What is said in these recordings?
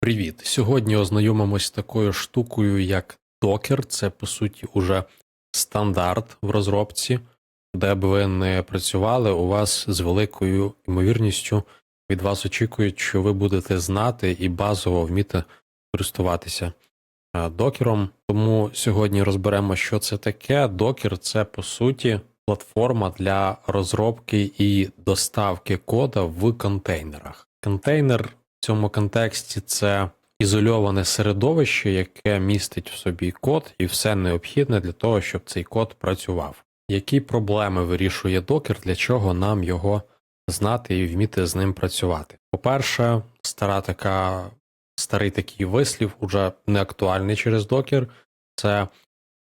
Привіт! Сьогодні ознайомимось такою штукою, як Docker. Це по суті уже стандарт в розробці, де б ви не працювали, у вас з великою ймовірністю від вас очікують, що ви будете знати і базово вміти користуватися е, докером. Тому сьогодні розберемо, що це таке. Docker – це по суті платформа для розробки і доставки кода в контейнерах. Контейнер в цьому контексті це ізольоване середовище, яке містить в собі код і все необхідне для того, щоб цей код працював. Які проблеми вирішує докер, для чого нам його знати і вміти з ним працювати? По-перше, стара така, старий такий вислів уже не актуальний через докер. Це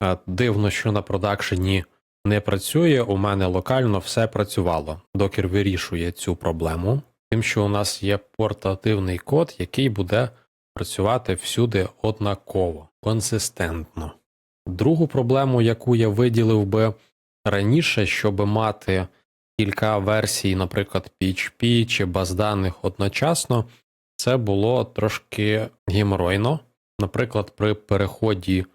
е, дивно, що на продакшені не працює. У мене локально все працювало. Докер вирішує цю проблему тим, що у нас є портативний код, який буде працювати всюди однаково, консистентно. Другу проблему, яку я виділив би раніше, щоб мати кілька версій, наприклад, PHP чи баз даних одночасно, це було трошки геморойно. Наприклад, при переході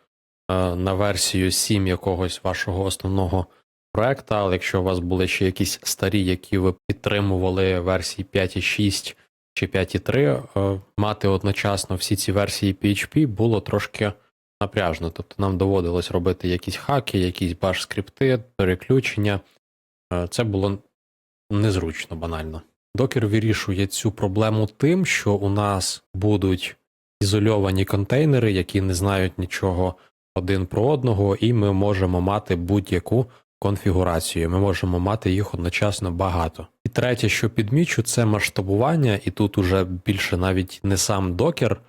е, на версію 7 якогось вашого основного проекта, але якщо у вас були ще якісь старі, які ви підтримували версії 5.6 чи 5.3, е, мати одночасно всі ці версії PHP було трошки напряжно. Тобто нам доводилось робити якісь хаки, якісь баш скрипти, переключення. Е, Це було незручно банально. Докер вирішує цю проблему тим, що у нас будуть ізольовані контейнери, які не знають нічого один про одного, і ми можемо мати будь-яку конфігурацію. Ми можемо мати їх одночасно багато. І третє, що підмічу, це масштабування, і тут уже більше навіть не сам докер,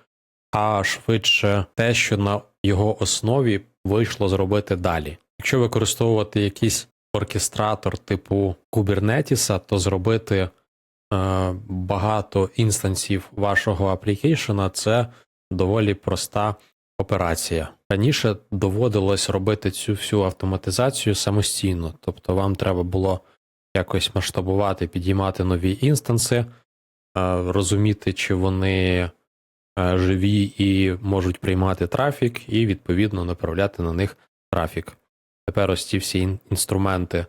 а швидше те, що на його основі вийшло зробити далі. Якщо використовувати якийсь оркестратор типу Kubernetes, то зробити е, багато інстансів вашого аплікейшена це доволі проста операція. Раніше доводилось робити цю всю автоматизацію самостійно, тобто вам треба було якось масштабувати, підіймати нові інстанси, е, розуміти, чи вони е, живі і можуть приймати трафік, і відповідно направляти на них трафік. Тепер ось ці всі інструменти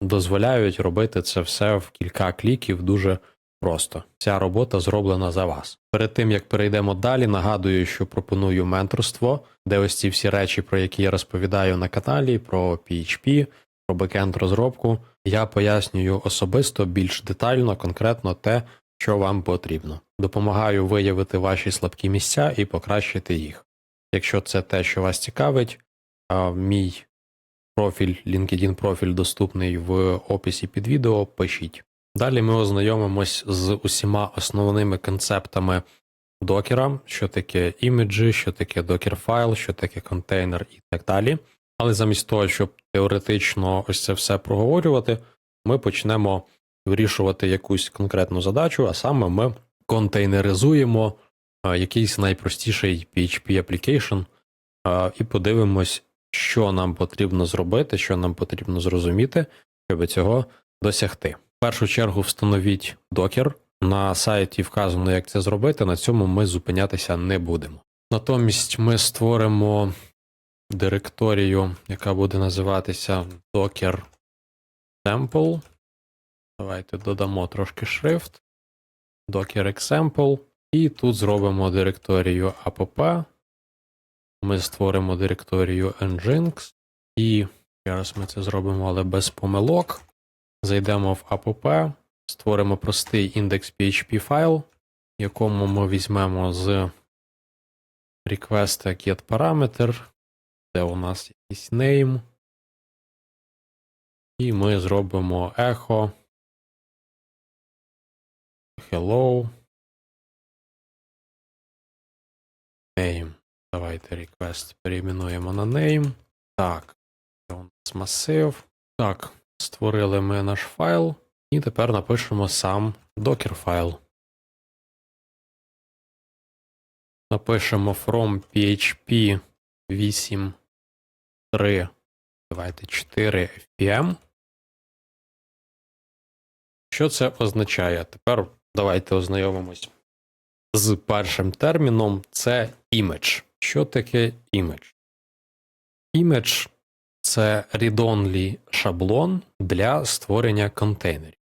дозволяють робити це все в кілька кліків дуже просто. Ця робота зроблена за вас. Перед тим як перейдемо далі, нагадую, що пропоную менторство, де ось ці всі речі, про які я розповідаю на каналі, про PHP, про бекенд розробку, я пояснюю особисто більш детально, конкретно те, що вам потрібно. Допомагаю виявити ваші слабкі місця і покращити їх. Якщо це те, що вас цікавить, мій профіль, LinkedIn профіль доступний в описі під відео, пишіть. Далі ми ознайомимось з усіма основними концептами докера, що таке іміджі, що таке докер-файл, що таке контейнер і так далі. Але замість того, щоб теоретично ось це все проговорювати, ми почнемо вирішувати якусь конкретну задачу, а саме ми контейнеризуємо якийсь найпростіший PHP application і подивимось, що нам потрібно зробити, що нам потрібно зрозуміти, щоб цього досягти. В першу чергу встановіть докер. На сайті вказано, як це зробити. На цьому ми зупинятися не будемо. Натомість ми створимо директорію, яка буде називатися Docker Sample. Давайте додамо трошки шрифт. Docker Example. І тут зробимо директорію app. Ми створимо директорію Nginx. І зараз ми це зробимо, але без помилок. Зайдемо в app, створимо простий індекс PHP файл, якому ми візьмемо з request parameter, де у нас якийсь name. І ми зробимо echo. Hello. Name. Давайте request перейменуємо на name. Так, це у нас масив. Так, створили ми наш файл, і тепер напишемо сам docker файл. Напишемо from PHP 8.3, давайте 4 fpm. Що це означає? Тепер давайте ознайомимось з першим терміном це image. Що таке image? Image це read-only шаблон для створення контейнерів.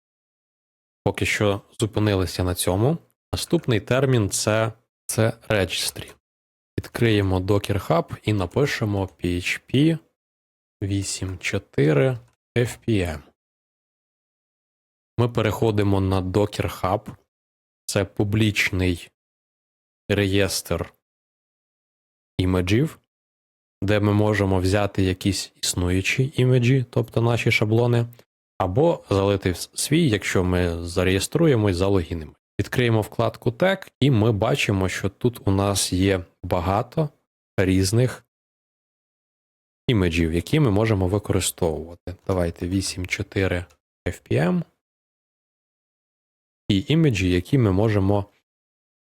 Поки що зупинилися на цьому. Наступний термін це, це registry. Відкриємо Docker Hub і напишемо PHP 8.4 FPM. Ми переходимо на Docker Hub. Це публічний реєстр імеджів, де ми можемо взяти якісь існуючі імеджі, тобто наші шаблони, або залити свій, якщо ми зареєструємось, залогінимо. Відкриємо вкладку Tag, і ми бачимо, що тут у нас є багато різних імеджів, які ми можемо використовувати. Давайте 8.4 FPM. І імеджі, які ми можемо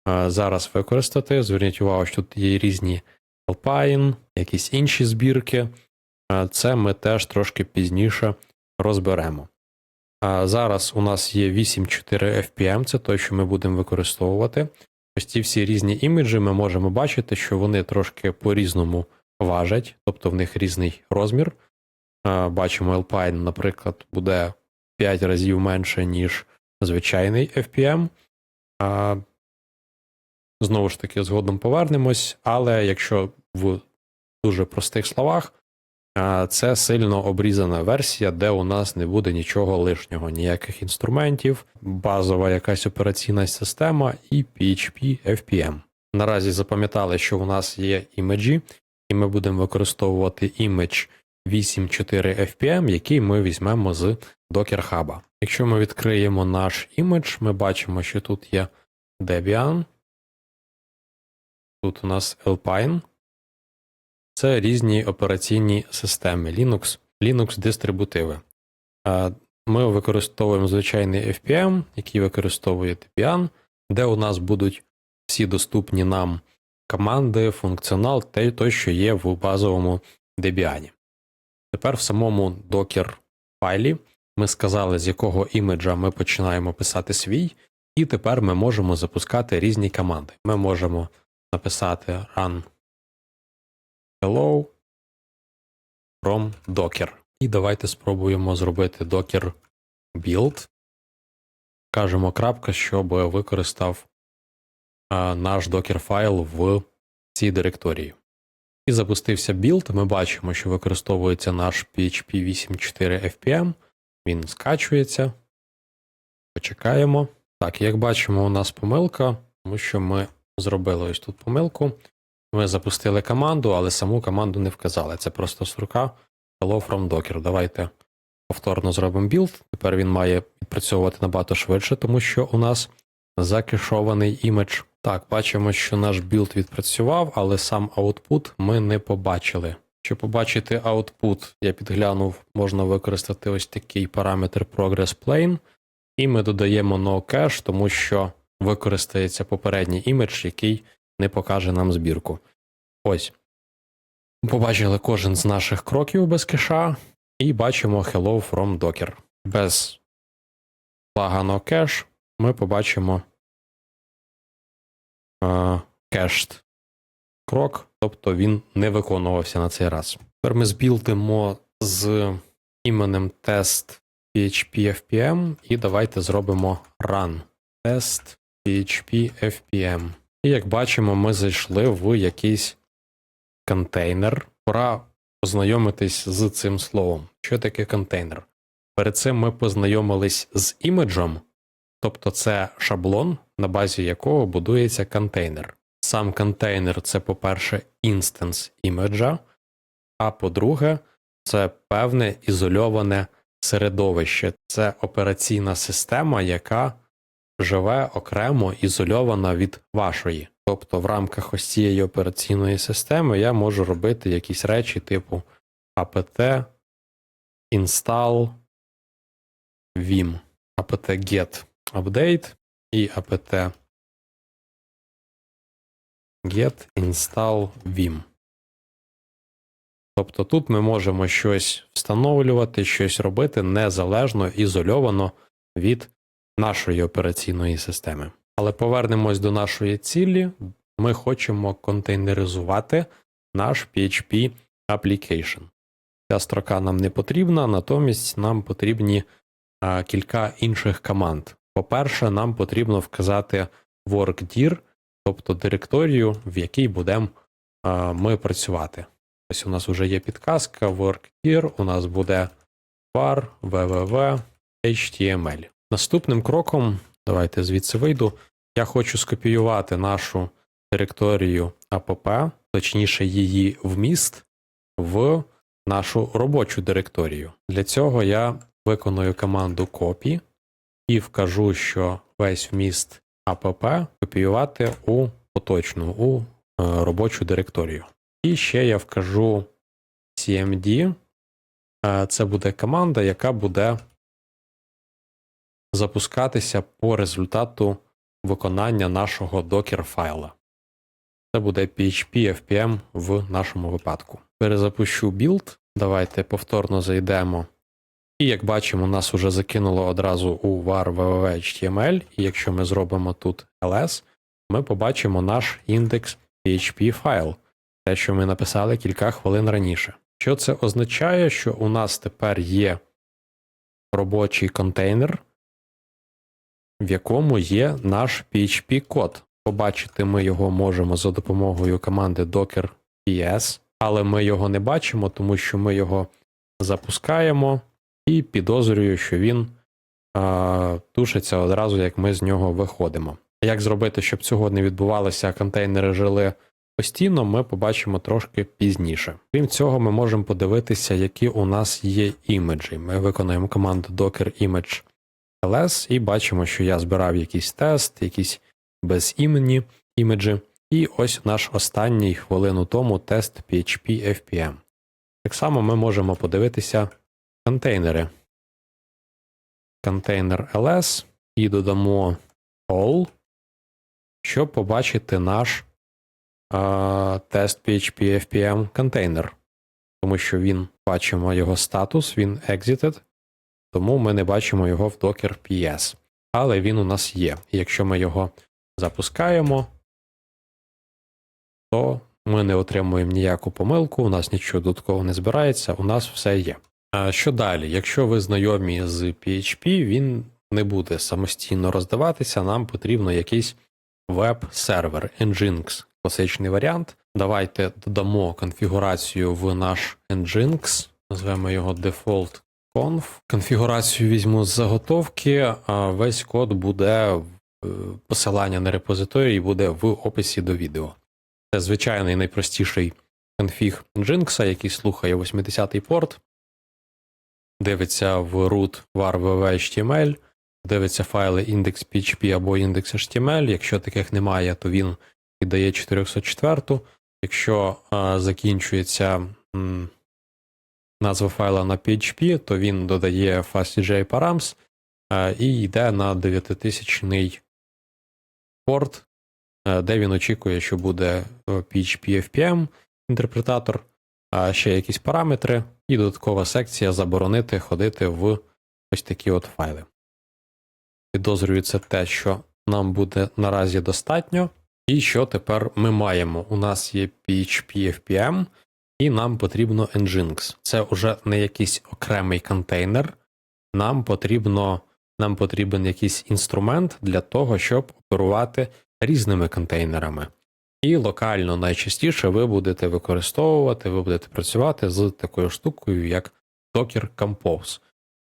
а, зараз використати. Зверніть увагу, що тут є різні Alpine, якісь інші збірки. Це ми теж трошки пізніше розберемо. Зараз у нас є 8.4 FPM, це той, що ми будемо використовувати. Ось ці всі різні імеджі ми можемо бачити, що вони трошки по-різному важать, тобто в них різний розмір. Бачимо, Alpine, наприклад, буде 5 разів менше, ніж звичайний FPM. Знову ж таки, згодом повернемось, але якщо в дуже простих словах, це сильно обрізана версія, де у нас не буде нічого лишнього, ніяких інструментів, базова якась операційна система і PHP FPM. Наразі запам'ятали, що у нас є імеджі, і ми будемо використовувати імедж 8.4 FPM, який ми візьмемо з Docker Hub. Якщо ми відкриємо наш імедж, ми бачимо, що тут є Debian, тут у нас Alpine. Це різні операційні системи Linux, Linux дистрибутиви. Ми використовуємо звичайний FPM, який використовує Debian, де у нас будуть всі доступні нам команди, функціонал, той, що є в базовому Debian. Тепер в самому Docker файлі ми сказали, з якого імеджа ми починаємо писати свій, і тепер ми можемо запускати різні команди. Ми можемо написати run hello from Docker. І давайте спробуємо зробити Docker build. Кажемо крапка, щоб використав а, наш Docker файл в цій директорії. І запустився білд. Ми бачимо, що використовується наш PHP 8.4 FPM. Він скачується. Почекаємо. Так, як бачимо, у нас помилка, тому що ми зробили ось тут помилку. Ми запустили команду, але саму команду не вказали. Це просто строка Hello from Docker. Давайте повторно зробимо білд. Тепер він має відпрацьовувати набагато швидше, тому що у нас закешований імідж. Так, бачимо, що наш білд відпрацював, але сам аутпут ми не побачили. Щоб побачити аутпут, я підглянув, можна використати ось такий параметр Progress Plane, і ми додаємо noCache, тому що використається попередній імідж, який не покаже нам збірку. Ось. Побачили кожен з наших кроків без кеша, і бачимо Hello from Docker. Без флага noCache ми побачимо кешт крок, тобто він не виконувався на цей раз. Тепер ми збілдимо з іменем тест PHP FPM і давайте зробимо run test PHP FPM. І як бачимо, ми зайшли в якийсь контейнер. Пора познайомитись з цим словом. Що таке контейнер? Перед цим ми познайомились з імеджем, тобто це шаблон, на базі якого будується контейнер. Сам контейнер це, по-перше, інстанс імеджа, а по-друге, це певне ізольоване середовище. Це операційна система, яка живе окремо ізольована від вашої. Тобто в рамках ось цієї операційної системи я можу робити якісь речі типу apt install vim, apt get update і apt get install vim. Тобто тут ми можемо щось встановлювати, щось робити незалежно ізольовано від нашої операційної системи. Але повернемось до нашої цілі. Ми хочемо контейнеризувати наш PHP application. Ця строка нам не потрібна, натомість нам потрібні а, кілька інших команд. По-перше, нам потрібно вказати workdir, тобто директорію, в якій будемо ми працювати. Ось у нас вже є підказка workdir, у нас буде var www HTML. Наступним кроком, давайте звідси вийду, я хочу скопіювати нашу директорію app, точніше її вміст, в нашу робочу директорію. Для цього я виконую команду copy і вкажу, що весь вміст app копіювати у поточну, у е, робочу директорію. І ще я вкажу cmd. Е, Це буде команда, яка буде запускатися по результату виконання нашого докер файла. Це буде PHP FPM в нашому випадку. Перезапущу білд. Давайте повторно зайдемо. І як бачимо, нас уже закинуло одразу у var www.html, і якщо ми зробимо тут ls, ми побачимо наш індекс PHP файл, те, що ми написали кілька хвилин раніше. Що це означає, що у нас тепер є робочий контейнер, в якому є наш PHP код. Побачити ми його можемо за допомогою команди docker але ми його не бачимо, тому що ми його запускаємо і підозрюю, що він а, тушиться одразу, як ми з нього виходимо. Як зробити, щоб цього не відбувалося, контейнери жили постійно, ми побачимо трошки пізніше. Крім цього, ми можемо подивитися, які у нас є імеджі. Ми виконуємо команду docker image ls і бачимо, що я збирав якийсь тест, якісь безіменні імеджі. І ось наш останній хвилину тому тест PHP FPM. Так само ми можемо подивитися контейнери. Контейнер ls і додамо all, щоб побачити наш а, тест PHP FPM контейнер. Тому що він бачимо його статус, він exited, тому ми не бачимо його в Docker PS. Але він у нас є. Якщо ми його запускаємо, то ми не отримуємо ніяку помилку, у нас нічого додатково не збирається, у нас все є. А що далі? Якщо ви знайомі з PHP, він не буде самостійно роздаватися, нам потрібно якийсь веб-сервер, Nginx, класичний варіант. Давайте додамо конфігурацію в наш Nginx, назвемо його default conf. Конфігурацію візьму з заготовки, а весь код буде е, посилання на репозиторій буде в описі до відео. Це звичайний найпростіший конфіг Nginx, який слухає 80-й порт, дивиться в root var www.html, дивиться файли index.php або index.html. Якщо таких немає, то він віддає 404. Якщо а, закінчується м, назва файла на PHP, то він додає fastj params і йде на 9000 порт, де він очікує, що буде е, PHP FPM інтерпретатор, а ще якісь параметри, і додаткова секція заборонити ходити в ось такі от файли. Підозрюю це те, що нам буде наразі достатньо. І що тепер ми маємо? У нас є PHP FPM, і нам потрібно Nginx. Це вже не якийсь окремий контейнер. Нам потрібно, нам потрібен якийсь інструмент для того, щоб оперувати різними контейнерами. І локально найчастіше ви будете використовувати, ви будете працювати з такою штукою, як Docker Compose.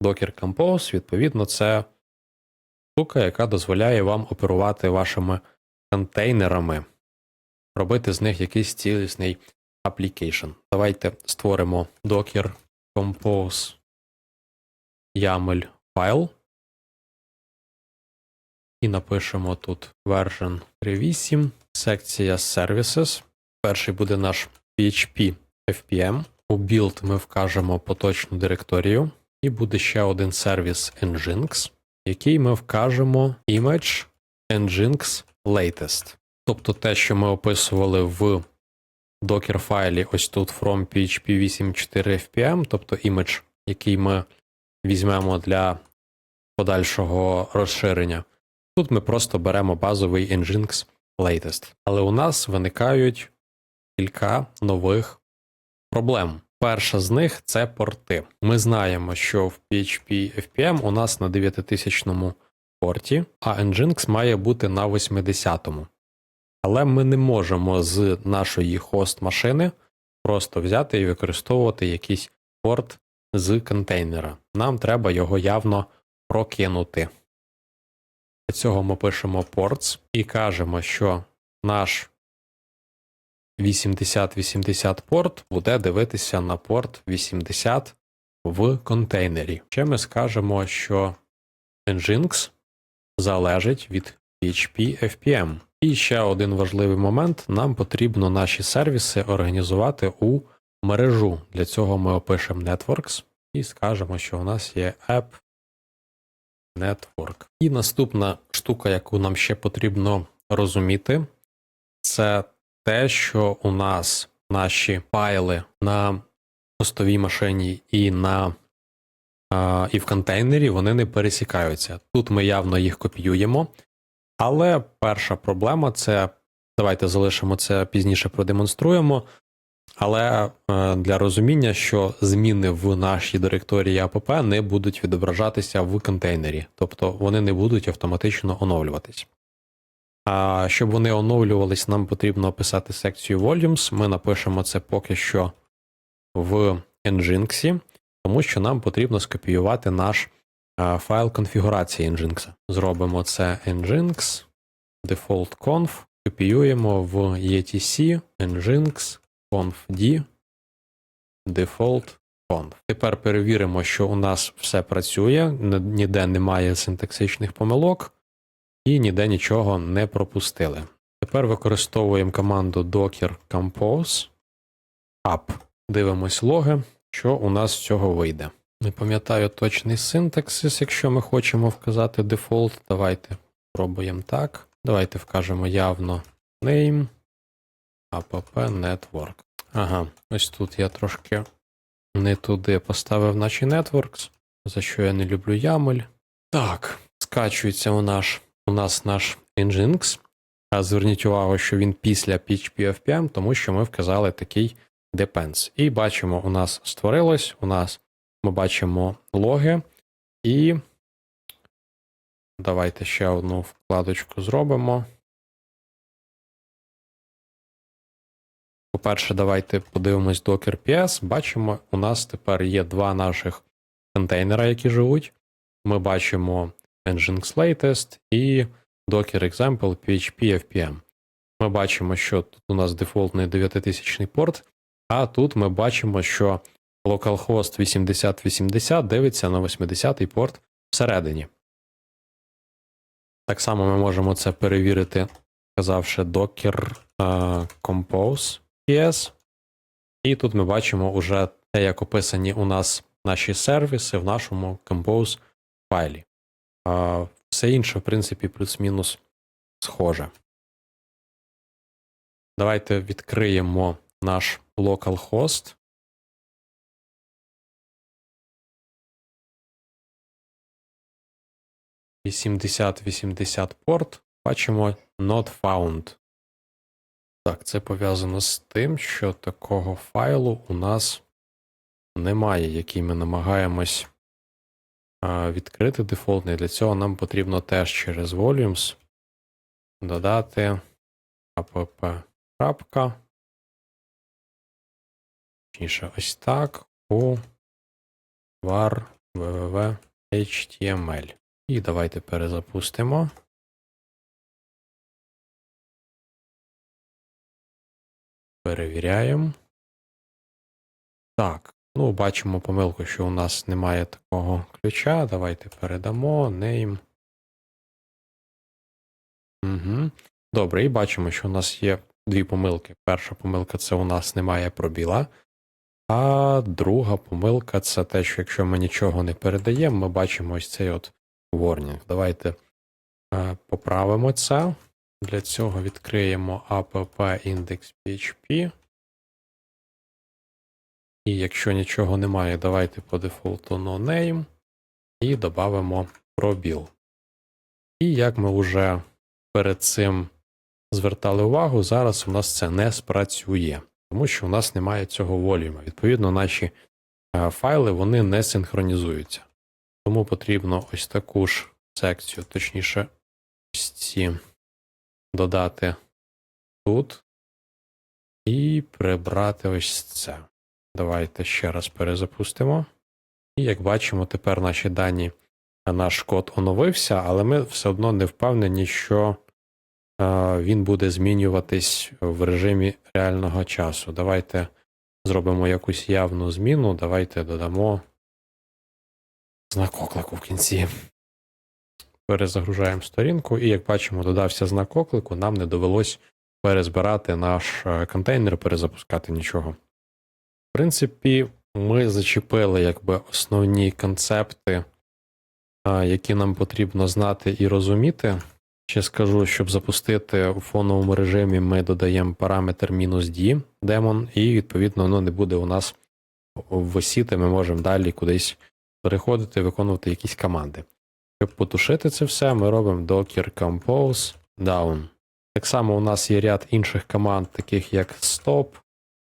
Docker Compose, відповідно, це штука, яка дозволяє вам оперувати вашими контейнерами, робити з них якийсь цілісний application. Давайте створимо Docker Compose YAML файл. І напишемо тут version 3.8, секція Services. Перший буде наш PHP FPM. У build ми вкажемо поточну директорію, і буде ще один сервіс Nginx, який ми вкажемо image Nginx latest. Тобто те, що ми описували в докер файлі ось тут from PHP 8.4 FPM, тобто імідж, який ми візьмемо для подальшого розширення. Тут ми просто беремо базовий Nginx Latest. Але у нас виникають кілька нових проблем. Перша з них це порти. Ми знаємо, що в PHP FPM у нас на 9000 порті, а Nginx має бути на 80-му. Але ми не можемо з нашої хост-машини просто взяти і використовувати якийсь порт з контейнера. Нам треба його явно прокинути. Для цього ми пишемо ports і кажемо, що наш 8080 порт буде дивитися на порт 80 в контейнері. Ще ми скажемо, що Nginx залежить від PHP FPM. І ще один важливий момент: нам потрібно наші сервіси організувати у мережу. Для цього ми опишемо Networks і скажемо, що у нас є App Network. І наступна штука, яку нам ще потрібно розуміти, це те, що у нас наші файли на хостовій машині і на і в контейнері вони не пересікаються. Тут ми явно їх копіюємо. Але перша проблема це давайте залишимо це пізніше продемонструємо. Але е, для розуміння, що зміни в нашій директорії APP не будуть відображатися в контейнері, тобто вони не будуть автоматично оновлюватись. А щоб вони оновлювались, нам потрібно описати секцію Volumes. Ми напишемо це поки що в Nginx, тому що нам потрібно скопіювати наш файл конфігурації Nginx. Зробимо це Nginx, default conf, копіюємо в etc Nginx confd default conf. Тепер перевіримо, що у нас все працює, ніде немає синтаксичних помилок і ніде нічого не пропустили. Тепер використовуємо команду docker compose up. Дивимось логи, що у нас з цього вийде. Не пам'ятаю точний синтаксис, якщо ми хочемо вказати дефолт. Давайте спробуємо так. Давайте вкажемо явно name app network. Ага, ось тут я трошки не туди поставив наші networks, за що я не люблю YAML. Так, скачується у, наш, у нас наш Nginx. А зверніть увагу, що він після PHP FPM, тому що ми вказали такий depends. І бачимо, у нас створилось, у нас ми бачимо логи, і давайте ще одну вкладочку зробимо. По-перше, давайте подивимось Docker PS. Бачимо, у нас тепер є два наших контейнера, які живуть. Ми бачимо Nginx Latest і Docker Example PHP FPM. Ми бачимо, що тут у нас дефолтний 9000 порт, а тут ми бачимо, що localhost 8080 дивиться на 80-й порт всередині. Так само ми можемо це перевірити, сказавши Docker uh, Compose PS. І тут ми бачимо уже те, як описані у нас наші сервіси в нашому Compose файлі. Uh, все інше, в принципі, плюс-мінус схоже. Давайте відкриємо наш localhost. І 7080 порт. Бачимо not found. Так, це пов'язано з тим, що такого файлу у нас немає, який ми намагаємось відкрити дефолтний. Для цього нам потрібно теж через volumes додати app. Точніше, ось так у var. І давайте перезапустимо. Перевіряємо. Так, ну, бачимо помилку, що у нас немає такого ключа. Давайте передамо name. Угу. Добре, і бачимо, що у нас є дві помилки. Перша помилка це у нас немає пробіла. А друга помилка це те, що якщо ми нічого не передаємо, ми бачимо ось цей от warning. Давайте е, поправимо це. Для цього відкриємо app-index.php. І якщо нічого немає, давайте по дефолту no name і додамо пробіл. І як ми вже перед цим звертали увагу, зараз у нас це не спрацює, тому що у нас немає цього волюма. Відповідно, наші е, файли вони не синхронізуються. Тому потрібно ось таку ж секцію, точніше, ось ці додати тут і прибрати ось це. Давайте ще раз перезапустимо. І як бачимо, тепер наші дані, наш код оновився, але ми все одно не впевнені, що е, він буде змінюватись в режимі реального часу. Давайте зробимо якусь явну зміну. Давайте додамо знак оклику в кінці. Перезагружаємо сторінку, і як бачимо, додався знак оклику, нам не довелось перезбирати наш е, контейнер, перезапускати нічого. В принципі, ми зачепили якби основні концепти, які нам потрібно знати і розуміти. Ще скажу, щоб запустити у фоновому режимі, ми додаємо параметр "-d демон, і відповідно воно не буде у нас висіти. Ми можемо далі кудись переходити, виконувати якісь команди. Щоб потушити це все, ми робимо docker compose down. Так само у нас є ряд інших команд, таких як stop,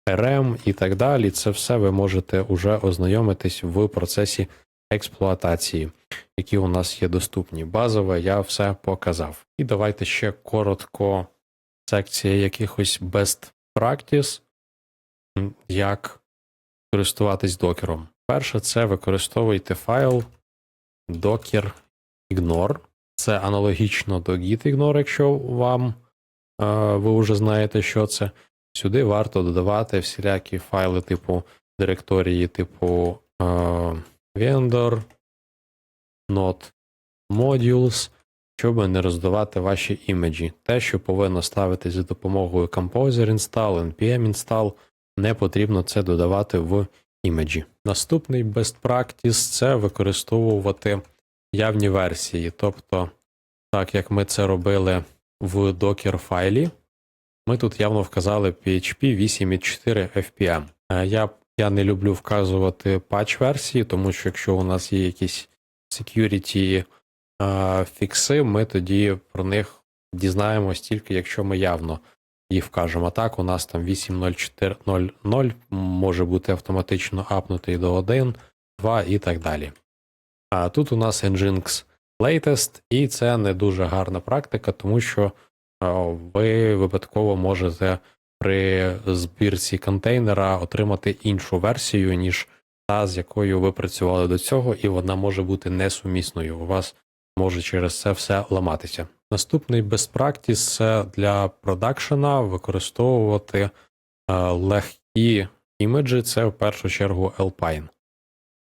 rm і так далі. Це все ви можете уже ознайомитись в процесі експлуатації, які у нас є доступні. Базове я все показав. І давайте ще коротко секція якихось best practice, як користуватись докером. Перше, це використовуйте файл docker ignore. Це аналогічно до git-ignore, якщо вам е, ви вже знаєте, що це. Сюди варто додавати всілякі файли типу директорії, типу е, vendor, not modules, щоб не роздавати ваші імеджі. Те, що повинно ставитись за допомогою Composer Install, NPM Install, не потрібно це додавати в імеджі. Наступний best practice це використовувати явні версії. Тобто, так як ми це робили в Docker файлі, ми тут явно вказали PHP 8.4 FPM. Я, я не люблю вказувати патч версії, тому що якщо у нас є якісь security е, фікси, ми тоді про них дізнаємось тільки, якщо ми явно їх вкажемо. Так, у нас там 8.04.0.0 може бути автоматично апнутий до 1, 2 і так далі. А тут у нас Nginx Latest, і це не дуже гарна практика, тому що ви випадково можете при збірці контейнера отримати іншу версію, ніж та, з якою ви працювали до цього, і вона може бути несумісною. У вас може через це все ламатися. Наступний best practice – для продакшена використовувати е, легкі імеджі, це в першу чергу Alpine.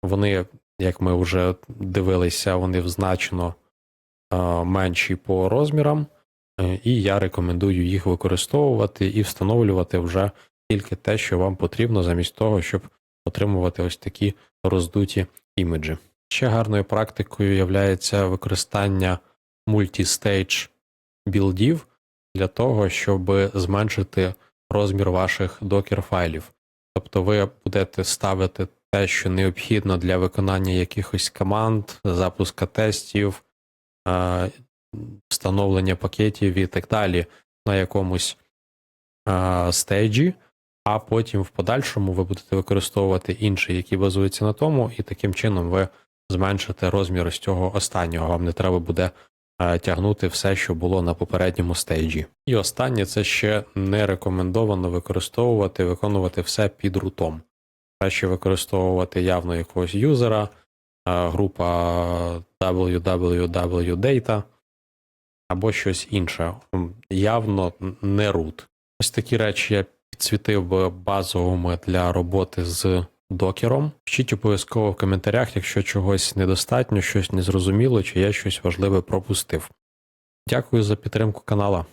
Вони, як ми вже дивилися, вони значно е, менші по розмірам, е, і я рекомендую їх використовувати і встановлювати вже тільки те, що вам потрібно, замість того, щоб отримувати ось такі роздуті імеджі. Ще гарною практикою є використання мультістейдж білдів для того, щоб зменшити розмір ваших докер файлів. Тобто ви будете ставити те, що необхідно для виконання якихось команд, запуска тестів, встановлення пакетів і так далі на якомусь стейджі, а потім в подальшому ви будете використовувати інший, який базується на тому, і таким чином ви зменшите розмір ось цього останнього. Вам не треба буде тягнути все, що було на попередньому стейджі. І останнє це ще не рекомендовано використовувати, виконувати все під рутом. Краще використовувати явно якогось юзера, група www.data або щось інше. Явно не root. Ось такі речі я підсвітив би базовими для роботи з докером. Пишіть обов'язково в коментарях, якщо чогось недостатньо, щось незрозуміло, чи я щось важливе пропустив. Дякую за підтримку канала.